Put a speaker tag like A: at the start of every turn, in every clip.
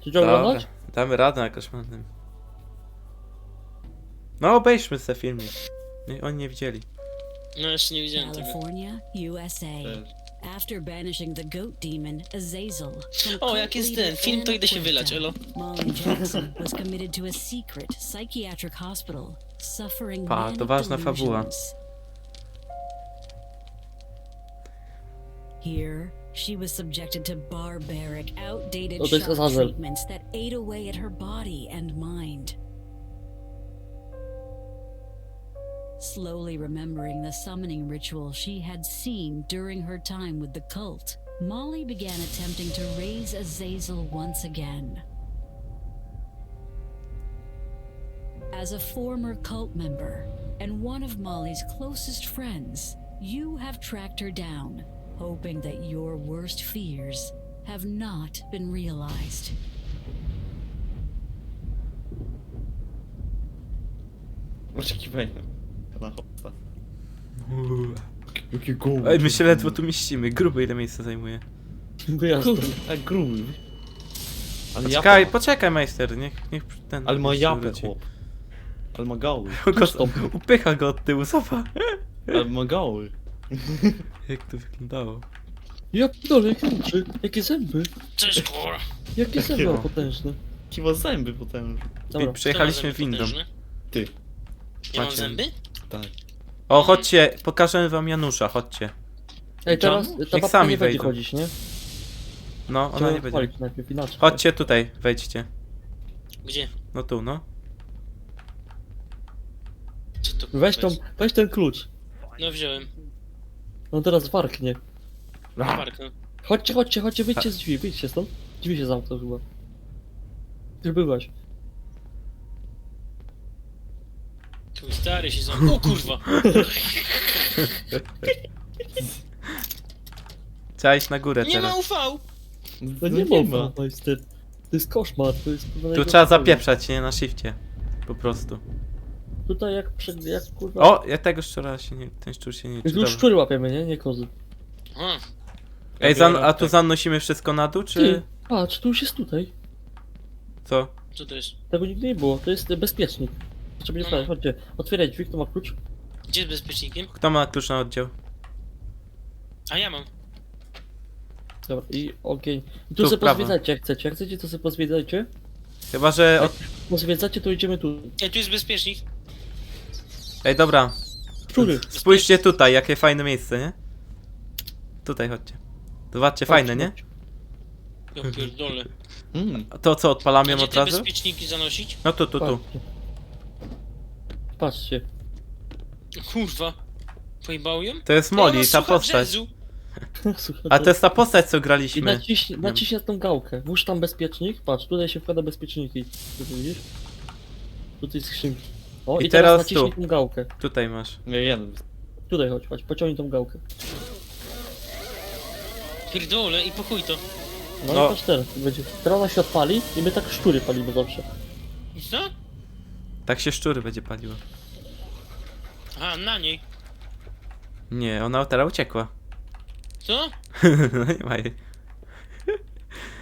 A: Czy
B: Dobra,
A: oglądać?
B: damy radę na koszmarnym. No obejrzmy sobie filmik. Nie, oni nie widzieli.
C: No jeszcze nie widziałem tego.
D: California, USA. After banishing the goat demon, Azazel. from
C: O,
D: cult
C: jak jest
D: leader
C: ten film, to
D: Anna
C: idę się
D: Puerta,
C: wylać, elo.
D: Molly Jackson was committed to a secret psychiatric hospital, suffering
B: Pa, to
D: manic
B: ważna fabuła.
D: delusions. Here, she was subjected to barbaric, outdated
A: Oh,
D: shock treatments that ate away at her body and mind. Slowly remembering the summoning ritual she had seen during her time with the cult, Molly began attempting to raise Azazel once again. As a former cult member and one of Molly's closest friends, you have tracked her down, hoping that your worst fears have not been realized.
E: Oczekiwania. Na hopsa. Jakie.
B: Ej, my się ledwo tu mieścimy. Gruby ile miejsca zajmuje.
E: Kurde, tak gruby. Ale
B: Poczekaj,
E: japę,
B: poczekaj majster, niech, niech ten...
E: ale ma
B: się
E: japę
B: wróci.
E: chłop. Ale ma gały.
B: Go- Upycha go od tyłu, sofa.
E: Ale ma gały.
B: Jak to wyglądało?
A: Ja pierdolę, jakie oczy, jakie zęby.
C: Cześć kurwa.
A: Jakie zęby ma potężne.
E: Kiwa zęby potem.
A: Dobra.
B: Przejechaliśmy
C: Kto ma zęby
B: windą.
C: potężne?
E: Ty.
C: Ja mam
B: Macie.
C: zęby?
E: Tak.
B: O, chodźcie, pokażemy wam Janusza, chodźcie.
A: Ej, teraz ta
B: Niech
A: babka
B: sami
A: nie będzie
B: wejdą.
A: chodzić, nie?
B: No, ona
A: Trzeba
B: nie będzie.
A: chwalić najpierw inaczej.
B: Chodźcie tutaj, wejdźcie.
C: Gdzie?
B: No tu, no.
C: Co to kurwa
A: Weź, tą,
C: jest?
A: weź ten klucz.
C: No wziąłem.
A: On teraz warknie.
C: Parkę.
A: Chodźcie, chodźcie, chodźcie, wyjdźcie z drzwi, wyjdźcie stąd. Drzwi się zamkną chyba. Już byłaś.
C: Twój stary się zamknął. O kurwa!
B: Trzeba iść na górę
C: Nie ma
B: teraz.
C: UV!
A: No nie, ma, majster. To jest koszmar, to jest kurwa
B: Tu
A: najgorsze.
B: trzeba zapieprzać, nie? Na shifcie. Po prostu.
A: Tutaj jak, przed, jak kurwa...
B: O, ja tego szczura się nie... Ten szczur się nie...
A: Już
B: Czy
A: już szczury łapiemy, nie? Nie kozy.
C: A,
B: Ej, zan a tu zanosimy wszystko na dół,
A: Ty,
B: czy...
A: patrz, tu już jest tutaj.
B: Co?
C: co to jest?
A: Tego nigdy nie było, to jest bezpiecznik. Trzeba nie
C: No.
A: sprawdzić, chodźcie. Otwieraj drzwi, kto ma klucz?
C: Gdzie z bezpiecznikiem?
B: Kto ma klucz na oddział?
C: A ja mam.
A: Dobra, i ogień. I
B: Tu
A: tu
B: w
A: sobie
B: prawo.
A: pozwiedzajcie jak chcecie. Jak chcecie, to sobie pozwiedzajcie.
B: Chyba, że... Od...
A: Pozwiedzacie, to idziemy tu.
C: Ej, tu jest bezpiecznik.
B: Ej, dobra.
A: Szczury.
B: Spójrzcie tutaj, jakie fajne miejsce, nie? Tutaj chodźcie. Zobaczcie, fajne, nie?
C: Ja pierdolę.
E: Mm.
B: A To co, odpalamy ją
C: gdzie
B: od
C: te
B: razu?
C: bezpieczniki zanosić?
B: No tu, tu, tu.
A: Patrzcie. Patrzcie.
C: Kurwa. Pojebało ją?
B: To jest
C: Ej,
B: Molly,
C: ona
B: ta
C: słucha
B: postać.
A: Słuchaj,
B: A to jest ta postać, co
A: I
B: graliśmy.
A: naciśnij, naciśnij na tą gałkę. Włóż tam bezpiecznik. Patrz, tutaj się wkłada bezpieczniki. Tu widzisz? Tutaj skrzynki. O,
B: I
A: i, teraz,
B: teraz
A: naciśnij
B: tu.
A: tą gałkę.
B: Tutaj masz.
E: Nie, jeden.
A: Tutaj chodź, chodź, pociągnij tą gałkę.
C: Pierdolę i po chuj to.
A: No,
B: No.
A: i patrz teraz. Będzie. Teraz ona się odpali i my tak szczury palimy zawsze.
C: I co?
B: Tak się szczury będzie paliło.
C: Aha, na niej.
B: Nie, ona teraz uciekła.
C: Co?
B: no nie ma jej.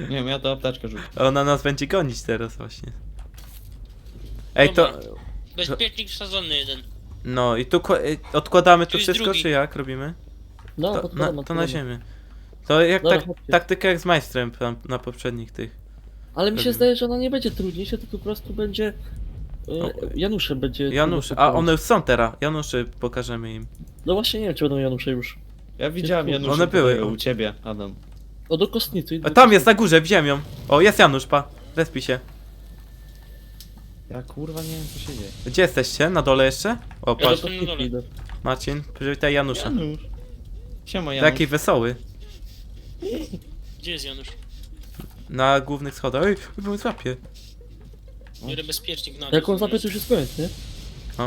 E: Nie wiem, ja tę apteczkę rzucę.
B: Ona nas będzie gonić teraz właśnie. Ej, to...
C: Dobra. Bezpiecznik wsadzony jeden.
B: No i tu ko- y, odkładamy
C: Tu
B: tu
C: jest
B: wszystko,
C: drugi.
B: czy jak robimy?
A: No,
B: To,
A: podkładam,
B: na, to na
A: podkładam.
B: ziemię. To jak
A: Dobra,
B: tak,
A: chodźcie.
B: taktyka jak z majstrem na, na poprzednich tych.
A: Ale mi się
B: Robimy.
A: zdaje, że ona nie będzie trudniejsza, tylko po prostu będzie...
B: No.
A: E, Janusze będzie...
B: Janusz, a one już są teraz. Januszy pokażemy im.
A: No właśnie nie wiem, czy będą Janusze już.
E: Ja widziałem
A: One
B: były, o.
E: u ciebie, Adam.
A: O, do kostnicy.
B: A tam jest na górze, wziąłem ją. O, jest Janusz, pa. Respi się.
E: Ja kurwa nie wiem co się dzieje.
B: Gdzie jesteście? Na dole jeszcze? O,
C: Ja
B: patrz.
C: na dole.
A: idę.
B: Marcin, przywitaj Janusza.
E: Janusz. Siema Janusz.
B: Taki wesoły.
C: Gdzie jest Janusz?
B: Na głównych schodach. Ej, bo złapie.
C: Biorę bezpiecznik na dół.
A: Jak on zapie, to już jest koniec, nie?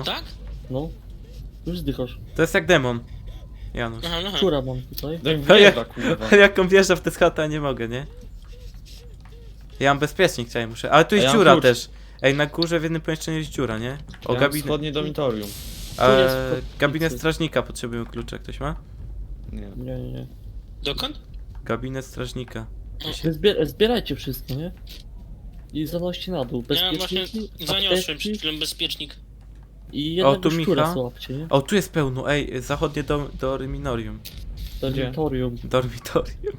C: Tak?
A: No. Już zdychasz.
B: To jest jak demon. Janusz.
C: Aha, aha.
A: Czura mam tutaj.
E: Jak
B: No ja-
E: wjeżdża, kurwa.
B: Jak on wjeżdża w te schody, a nie mogę, nie? Ja mam bezpiecznik, tutaj muszę. Ale tu jest
E: ja mam
B: dziura
E: klucz.
B: też. Ej, na górze w jednym pomieszczeniu jest dziura, nie? O,
E: O, ja
B: gabinet.
E: wschodnie dormitorium.
A: Tu jest
B: E,
A: kotwicy.
B: gabinet strażnika potrzebujemy klucza. Ktoś ma?
E: Nie.
A: Nie, nie, nie.
C: Dokąd?
B: Gabinet strażnika.
A: Zbier zbierajcie wszystko, nie? i zanoście na dół.
C: Ja właśnie
A: Bezpieczniki,
C: zaniosłem
A: apteczki
C: przed chwilą bezpiecznik.
A: i jednego
B: tu
A: szczura
B: Micha.
A: złapcie, nie?
B: O, tu jest pełno, ej, zachodnie do, dormitorium.
A: Dormitorium.
B: Dormitorium.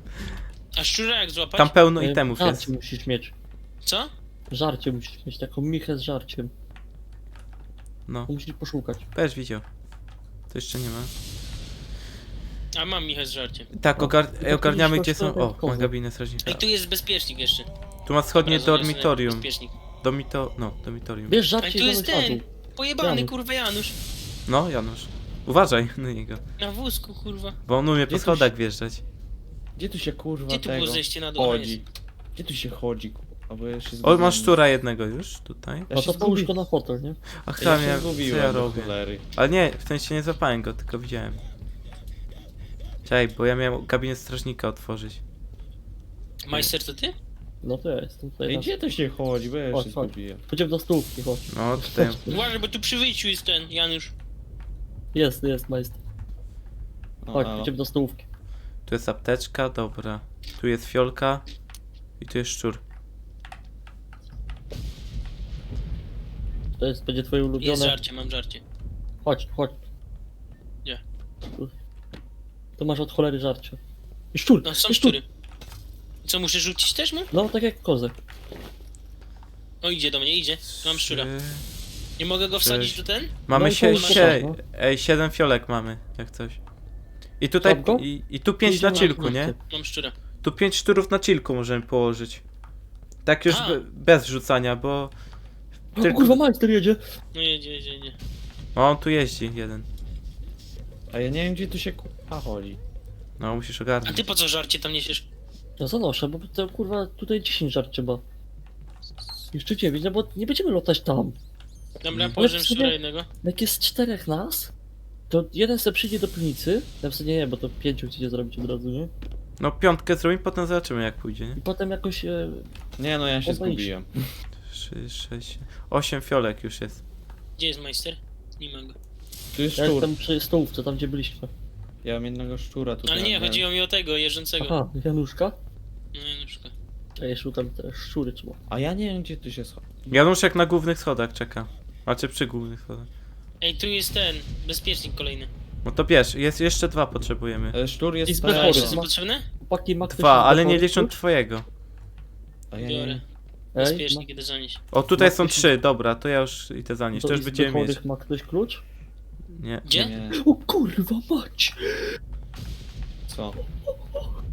C: A szczura jak złapać?
B: Tam pełno
A: E,
B: itemów jest.
A: Musisz mieć.
C: Co?
A: Żarcie musisz mieć, taką michę z żarciem.
B: No,
A: Musisz poszukać.
B: też widział. To jeszcze nie ma.
C: A mam Michał z żarciem.
B: Tak, ogar
A: tylko
B: ogarniamy gdzie są... O,
A: kozę.
B: ma gabinet strażnika.
C: Ej, tu jest bezpiecznik jeszcze.
B: Tu ma wschodnie
C: Dobra, zaniosę
B: dormitorium.
C: Bezpiecznik.
B: Domito... No, dormitorium.
A: Bierz
C: Ej,
A: żarcie
C: tu
A: i
C: jest ten!
A: dół.
C: Pojebany,
A: Janusz.
C: kurwa Janusz.
B: No, Janusz. Uważaj na niego.
C: Na wózku, kurwa.
B: Bo on umie
E: Gdzie
B: po
E: tu
B: schodach
E: się-
B: wjeżdżać.
E: Gdzie tu się kurwa
C: Gdzie tu
E: tego
C: było zejście na dół?
E: chodzi? Gdzie tu się chodzi? kurwa? Bo ja się
B: O,
E: zgubiłem.
B: masz szczura jednego już tutaj.
E: Ja
A: No
E: się
A: to połóż
E: zgubi-
A: go na fotel, nie?
B: Ach,
E: Ja
B: tam
E: się
B: ja, co
E: zgubiłem
B: ja
E: do
B: robię?
E: cholery.
B: Ale nie, w sensie nie złapałem go, tylko widziałem. Czekaj, bo ja miałem gabinet strażnika otworzyć.
C: Majster to ty?
A: No to ja jestem tutaj.
E: Ej, gdzie to się chodzi? Bo ja
A: Chodź,
E: się
A: chodź.
E: zgubiłem.
A: Do stołówki, chodź.
B: No, tutaj...
C: Uważaj, bo tu przy wyjściu jest ten Janusz.
A: Jest, jest, majster.
E: No,
A: Chodź,
E: halo.
A: idziemy do stołówki.
B: Tu jest apteczka, dobra. Tu jest fiolka. I tu jest szczur.
A: To jest, będzie twoje
C: Jest
A: ulubione.
C: żarcie, mam żarcie.
A: Chodź, chodź.
C: Gdzie?
A: Tu. Tu masz od cholery żarcie. I szczur!
C: No są
A: i szczur.
C: szczury. Co, muszę rzucić też mu?
A: No, tak jak kozek.
C: O, idzie do mnie, idzie. Mam szczura.
B: Trzy.
C: Nie mogę go wsadzić
B: Sześć.
C: do ten?
B: Mamy
A: No i
B: się,
A: no.
B: ej, siedem fiolek mamy, jak coś. I tutaj, i, i tu pięć na chillku, nie?
C: Mam szczura.
B: Tu pięć szczurów na chillku możemy położyć. Tak już
C: A.
B: be, bez rzucania, bo...
A: O
B: Tylko-
A: kurwa, majster jedzie!
C: No jedzie, jedzie, jedzie.
B: O, on tu jeździ, jeden.
E: A ja nie wiem gdzie tu się kurwa chodzi.
B: No, musisz
C: A
B: ogarnąć.
C: ty po co żarcie tam niesiesz?
A: Ja zanoszę, bo to kurwa tutaj 10 żart trzeba. Jeszcze 9, no bo nie będziemy latać tam.
C: Dobra,
B: Ale
C: położyłem
A: w sumie-
C: jednego.
A: Jak jest czterech nas, to jeden se przyjdzie do piwnicy. Ja w sensie nie, bo to pięciu chcecie zrobić od razu, nie?
B: No, piątkę zrobimy, potem zobaczymy jak pójdzie, nie?
A: I potem jakoś. E,
E: Nie no, ja się
A: Obejdź.
E: zgubiłem.
B: Trzy, sześć, osiem fiolek już jest.
C: Gdzie jest majster? Nie ma go.
E: Tu jest
A: ja
E: szczur.
A: jestem przy stołówce, tam gdzie byliśmy.
E: Ja mam jednego szczura tutaj.
C: Ale nie,
E: miałem.
C: chodziło mi o tego, jeżdżącego.
A: Aha, Januszka?
C: No Januszka.
A: A ja szukam te szczury trzeba.
E: A ja nie wiem gdzie tu się schodzi.
B: Januszek na głównych schodach czeka. Znaczy przy głównych schodach.
C: Ej, tu jest ten, bezpiecznik kolejny.
B: No to bierz, jest jeszcze dwa potrzebujemy.
E: E, Szczur
A: I
E: jest
C: jeszcze
E: tego.
C: są potrzebne?
A: Chłopaki ma ktoś
B: Dwa, ale nie
A: klucz?
B: twojego.
E: A ja
C: Biorę.
E: nie
A: Ej,
C: Bezpiecznik idę zanieść.
B: O, tutaj
A: Ma
B: są
A: ktoś-
B: trzy, dobra, to ja już idę zanieść, to już
A: Izby
B: będziemy mieć.
A: ma ktoś klucz?
B: Nie.
C: Gdzie?
E: nie.
A: O kurwa mać!
E: Co?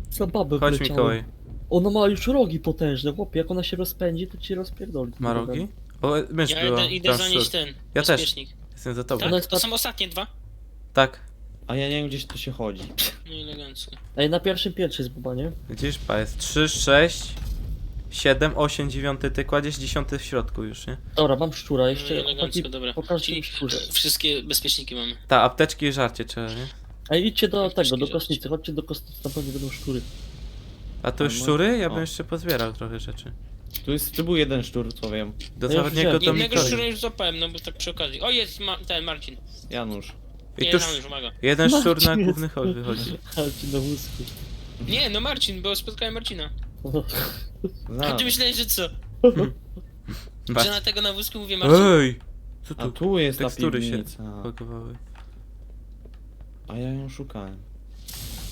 A: Za babę
B: Chodź
A: wleciałem.
B: Mikołaj.
A: Ona ma już rogi potężne, chłopie, jak ona się rozpędzi, to ci rozpierdoli.
B: Ma rogi? O, mysz
C: Ja
B: była.
C: idę, idę
B: tam
C: zanieść ten,
B: Ja też.
C: bezpiecznik.
B: Jestem za tobą.
C: Tak?
A: Ona jest
C: To są ostatnie dwa?
B: Tak.
E: A ja nie wiem gdzieś tu się chodzi.
C: No elegancko.
A: Ej, na pierwszym piętrze jest buba, nie?
B: Gdzieś pa jest 3, 6, 7, 8, 9, ty kładziesz 10 w środku już, nie?
A: Dobra, mam szczura, jeszcze
C: No elegancko, dobra.
A: pokażcie
C: Czyli
A: mi szczurze.
C: wszystkie bezpieczniki mamy.
B: Ta, apteczki i żarcie trzeba, nie?
A: Ej, idźcie do tego, do kostnicy, chodźcie do kostnicy, na pewno będą szczury.
B: A to już
E: mo-
B: szczury? Ja bym
E: o.
B: jeszcze pozbierał trochę rzeczy.
E: Tu jest, tu był jeden szczur, co wiem.
B: Do
A: No ja
B: zachodniego
A: wziąłem.
B: to
C: Innego
B: Mikołaj.
C: szczura już złapałem, no bo tak przy okazji. O, jest ma ten Marcin.
E: Janusz.
B: I
C: Nie,
B: tu
C: Janusz, uwaga.
B: jeden szczur na
A: Marcin
B: główny
A: jest-
B: hol wychodzi.
A: Ale ci na wózku.
C: Nie, no Marcin, bo spotkałem Marcina. A
E: Znam.
C: ty myślałeś, że co? Że na tego na wózku mówię Marcin?
B: Ej! Co
E: A
B: tu
E: tu jest ta
B: tekstury się
E: piwnica. A ja ją szukałem.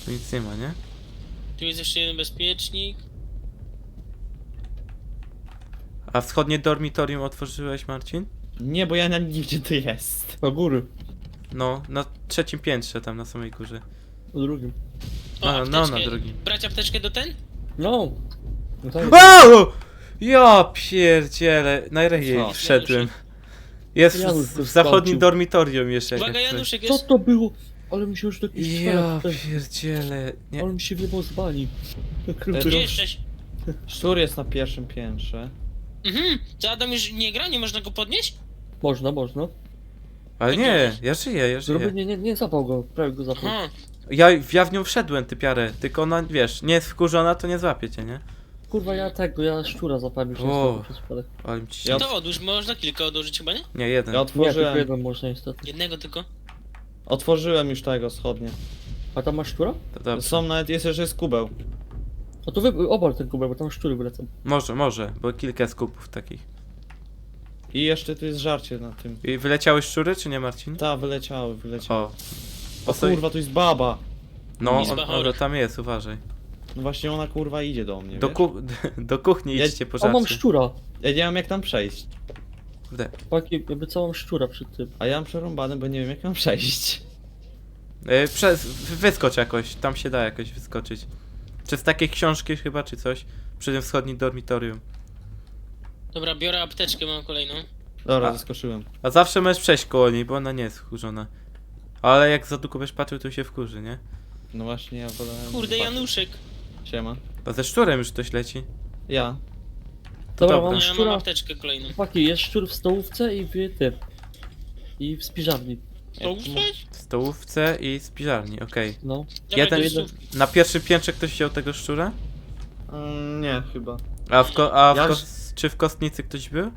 B: Tu nic nie ma, nie?
C: Tu jest jeszcze jeden bezpiecznik.
B: A wschodnie dormitorium otworzyłeś, Marcin?
E: Nie, bo ja nie wiem gdzie to jest.
A: Na góry,
B: No, na trzecim piętrze, tam na samej górze.
A: na drugim.
C: O,
B: A, no,
C: apteczkę.
B: na drugim.
C: Brać apteczkę do ten?
A: No! no tak.
B: Wow! Ja pierdzielę,
E: Co?
B: wszedłem. Jest w,
A: Janusz
B: w zachodnim dormitorium jeszcze. jak
C: Uwaga,
B: coś.
C: Januszek
A: Co
C: jest.
A: to było? Ale mi się już taki
B: Ja
A: świat,
B: pierdzielę. Nie.
A: ale mi się wjebał z bani.
C: Gdzie jesteś?
E: Szczur jest na pierwszym piętrze.
C: Mhm, to Adam już nie gra, nie można go podnieść?
A: Można, można.
B: Ale nie, ja żyję, ja
A: Zrobię,
B: żyję.
A: nie, nie, nie zapał go, prawie go zapał.
C: Aha,
B: Ja, ja w nią wszedłem, typiarę. Tylko ona, wiesz, nie jest wkurzona, to nie złapie cię, nie?
A: Kurwa, ja tego, ja szczura zapałem już
B: O.
A: niestety przez przypadek.
B: Ale mi ci
E: Ja-
C: to odłóż, można kilka odłożyć chyba, nie?
B: Nie, jeden.
E: Ja
A: Nie, tylko
E: otworzyłem.
A: jeden można niestety.
C: Jednego tylko.
E: Otworzyłem już tego schodnie.
A: A tam masz szczura?
B: To dobrze.
E: Są nawet, jest jeszcze jest kubeł.
A: A to wy obal ten kubek, bo tam szczury wylecą.
B: Może, może, bo kilka skupów takich.
E: I jeszcze tu jest żarcie na tym.
B: I wyleciały szczury, czy nie, Marcin?
E: Ta, wyleciały, wyleciały.
B: O.
E: O kurwa, tu jest baba.
B: No, on, tam jest, uważaj.
E: No właśnie ona kurwa idzie do mnie,
B: Do,
E: wiesz?
B: ku do kuchni
E: Ja-
B: idźcie po
A: O, mam
B: żarcie.
A: szczura.
E: Ja nie wiem jak tam przejść.
B: Kurde.
A: Chłopaki, jakby całą szczura przy tym.
E: A ja mam przerąbane, bo nie wiem jak mam przejść.
B: E, przez, wyskocz jakoś, tam się da jakoś wyskoczyć. Czy z takiej książki chyba, czy coś? Przy tym wschodnim dormitorium.
C: Dobra, biorę apteczkę, mam kolejną.
E: Dobra,
B: A.
E: zaskoczyłem.
B: A zawsze możesz przejść koło niej, bo ona nie jest wkurzona. Ale jak za długo będziesz patrzył, to się wkurzy, nie?
E: No właśnie, ja wolałem...
C: Kurde. Januszek.
E: Siema.
B: Bo ze szczurem już ktoś leci.
E: Ja.
A: Dobra,
B: dobra.
A: mam
C: Ja mam
A: szczura.
C: apteczkę kolejną.
A: Chłopaki, jest szczur w stołówce i w tym. I w spiżarni.
C: To ufać?
B: W stołówce i spiżarni, okej.
A: No.
B: Jeden,
A: jeden-
B: na pierwszym piętrze ktoś wziął tego szczura?
E: Mm, nie, chyba.
B: A w, ko a w
E: Ja
B: kos czy w kostnicy ktoś był?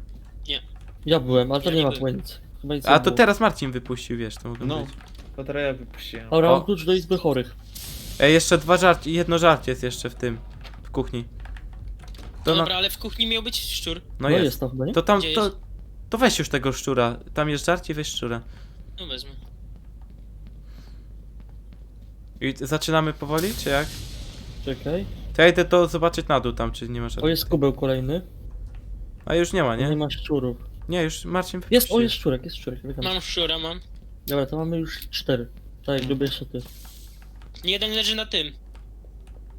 A: Ja byłem, ale to
C: Ja
A: nie
C: nie
A: ma
C: byłem.
A: chyba nic.
B: A
A: nie
B: to
A: było.
B: teraz Marcin wypuścił, wiesz, to mogą
E: No.
B: być.
E: To teraz ja wypuściłem.
A: Dobra,
B: O.
A: mam klucz do izby chorych.
B: Ej, jeszcze dwa żarcie, jedno żarcie jest jeszcze w tym, w kuchni. To
C: Dobra,
B: na,
C: ale w kuchni miał być szczur.
B: no
A: No,
B: jest.
A: jest tam chyba, nie?
B: To tam,
C: Gdzie
B: to,
C: jest?
B: to weź już tego szczura. Tam jest żarcie, weź szczura.
C: No wezmę.
B: I zaczynamy powoli, czy jak?
A: Czekaj.
B: To ja idę to zobaczyć na dół tam, czy nie ma
A: O, jest kubeł kolejny.
B: A już nie ma,
A: Nie,
B: nie?
A: ma szczurów.
B: Nie, już Marcin
A: Jest,
B: wypuścił.
A: o, jest szczurek, jest szczurek.
C: Mam szczura, mam.
A: Dobra, to mamy już cztery. Tak, gruby jeszcze ty.
C: Jeden leży na tym.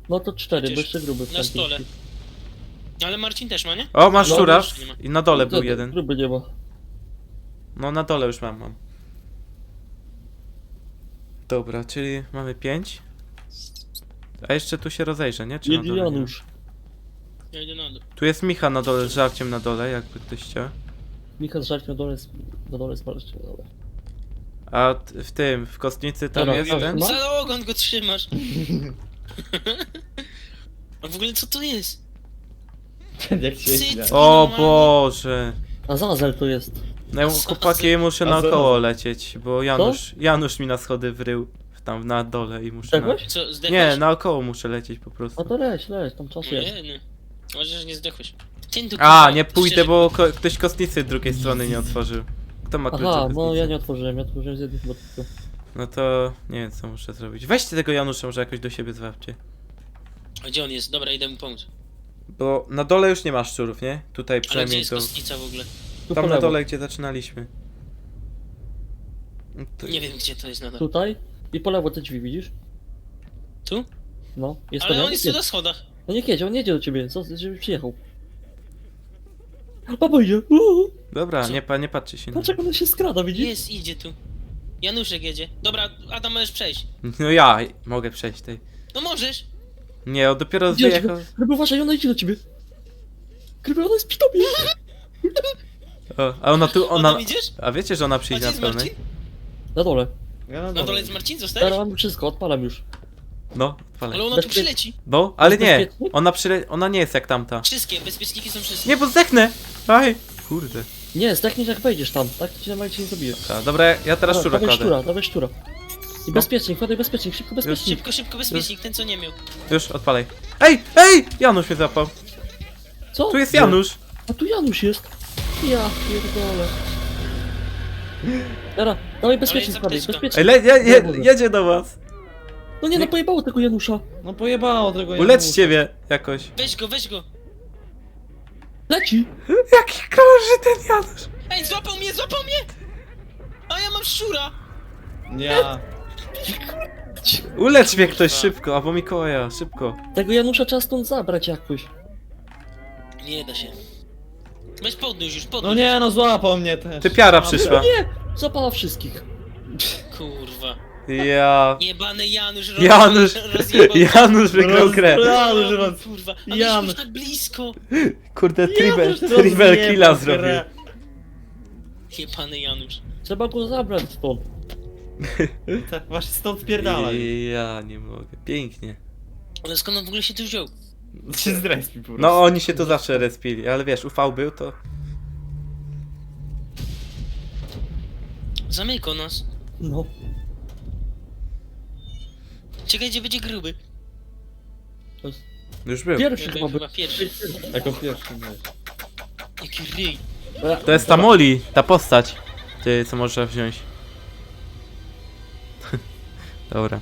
A: No to cztery, bo
C: Przecież
A: jeszcze gruby.
C: na stole. Ale Marcin też ma, nie?
B: O, masz
A: No,
B: szczura.
C: już nie ma.
B: I na dole
A: Co
B: był jeden.
A: Gruby nie ma.
B: No na dole już mam, mam. Dobra, czyli mamy pięć. A jeszcze tu się rozejrzę, nie? Czy na dole nie.
C: Ja idę na dół.
B: Tu jest Micha na dole z żarciem na dole, jakby ktoś chciał.
A: Michał z żarciem na dole, na dole.
B: A t- w tym, w kostnicy tam
A: Dobra,
B: jest
A: dobra.
B: ten?
A: No.
C: Za ogon go trzymasz. A w ogóle co to jest?
E: jak się źle.
B: O. Boże.
A: A Zazel to jest.
B: No ja chłopaki muszę
E: A
B: naokoło lecieć, bo Janusz, Janusz mi na schody wrył tam na dole i muszę na...
A: Zdechłeś?
C: Co, zdechłeś?
B: Nie, naokoło muszę lecieć po prostu.
A: No to leć, leć, tam czas
C: No
A: jest.
C: nie, nie. Może, że nie zdechłeś. Ty tu,
B: A,
C: kurwa,
B: nie pójdę,
C: szczerze-
B: bo ko ktoś kostnicy z drugiej strony nie otworzył. Kto ma klucze
A: Aha, no ja nie otworzyłem, ja otworzyłem z jednych chyba tylko.
B: No to nie wiem co muszę zrobić. Weźcie tego Janusza, może jakoś do siebie zwabcie.
C: A gdzie on jest? Dobra, idę mu pomóc.
B: Bo na dole już nie ma szczurów, nie? Tutaj
C: Ale gdzie
B: przynajmniej
C: jest
B: to...
C: kostnica w ogóle?
A: Tu
B: Tam na
A: lewo.
B: dole, gdzie zaczynaliśmy. No to-
C: Nie wiem, gdzie to jest nadal.
A: Tutaj i po lewo te drzwi, widzisz?
C: Tu?
A: No, jest
C: Ale
A: to
C: on jest tu na schodach.
A: No niech jedzie, on jedzie do ciebie, co, żeby przyjechał. Baba idzie, uuu,
B: Dobra,
C: Co?
B: nie, pa, nie patrzcie się na
A: patrz jak ona się skrada, widzisz?
C: Jest, idzie tu. Januszek jedzie. Dobra, Adam, możesz przejść.
B: No ja mogę przejść tej.
C: No możesz.
B: Nie, on dopiero
A: Idzie do
B: wyjechał.
A: ciebie. Uważaj, ona idzie do ciebie. Gryby, ona jest przy tobie.
B: O, a ona tu, ona...
C: Adam, idziesz?
B: A wiecie, że ona przyjdzie na
C: jest
B: pełnej?
C: Marcin?
A: Na dole.
E: Ja na
C: Na
E: dole.
C: dole jest Marcin, zostajesz?
A: Teraz mam wszystko, odpalam już.
B: No, odpalaj.
C: Ale ona tu
A: Bezpie-
C: przyleci.
B: No, ale nie,
A: Bezpiecznie?
B: ona przyle... ona nie jest jak tamta.
C: Wszystkie, bezpieczniki są wszystkie.
B: Nie, bo zdechnę! Aj! Kurde.
A: Nie, zdechniesz jak wejdziesz tam, tak to cię normalnie cię nie zabije.
B: Dobra, dobra, ja teraz szczura
A: dawaj
B: kładę.
A: szczura, dawaj szczura. I bezpiecznik, wkładaj bezpiecznik, szybko bezpiecznik.
C: Szybko, szybko, bezpiecznik, ten co nie miał.
B: Już, odpalaj. Ej, ej! Janusz mnie zapał.
A: Co?
B: Tu jest? Janusz.
A: A tu Janusz jest. Ja pierdolę. Dobra, dawaj bezpiecznik, wkładaj, bezpiecznik.
B: Ej, le, je, je, jedzie do was.
A: No nie, no pojebało tego Janusza.
E: No pojebało tego
B: Ulećcie mnie jakoś.
C: Weź go, weź go.
A: Leci.
B: Jaki krąży ten Janusz.
C: Ej, złapał mnie, złapał mnie! A ja mam szczura!
E: Ja.
B: Ulecz mnie ktoś
C: Kurwa.
B: szybko, albo Mikołaja, szybko.
A: Tego Janusza trzeba stąd zabrać jakoś.
C: Nie da się. Weź podnóż już, podnóż.
E: No nie, no złapał mnie też.
B: Typiara przyszła.
A: Nie! Zapala wszystkich.
C: Kurwa.
B: Ja...
C: Jebany Janusz roz...
B: Janusz,
C: rozjebał.
B: Janusz wygrał grę.
E: Janusz roz-
C: Kurwa, a
E: Janusz.
C: Janusz tak blisko.
B: Kurde, tribal
E: rozjebał
B: killa
E: grę.
B: zrobił.
C: Jebany Janusz.
A: Trzeba go zabrać stąd.
E: Tak, właśnie stąd spierdalaj.
B: Ja nie mogę. Pięknie.
C: Ale skąd on w ogóle się tu wziął?
E: Się zrespi po prostu.
B: No oni się tu zawsze respili, ale wiesz, UV był to...
C: Zamykał nas.
A: No.
C: Czekaj, gdzie będzie gruby.
A: To jest...
B: Już był.
A: Pierwszy
C: Ja
A: chyba
C: byłem
A: był.
C: chyba pierwszy.
A: Jako pierwszy miałeś.
C: Jaki ryj.
A: Dobra,
B: To jest ta Molly, ta postać. Ty, co można wziąć. Dobra.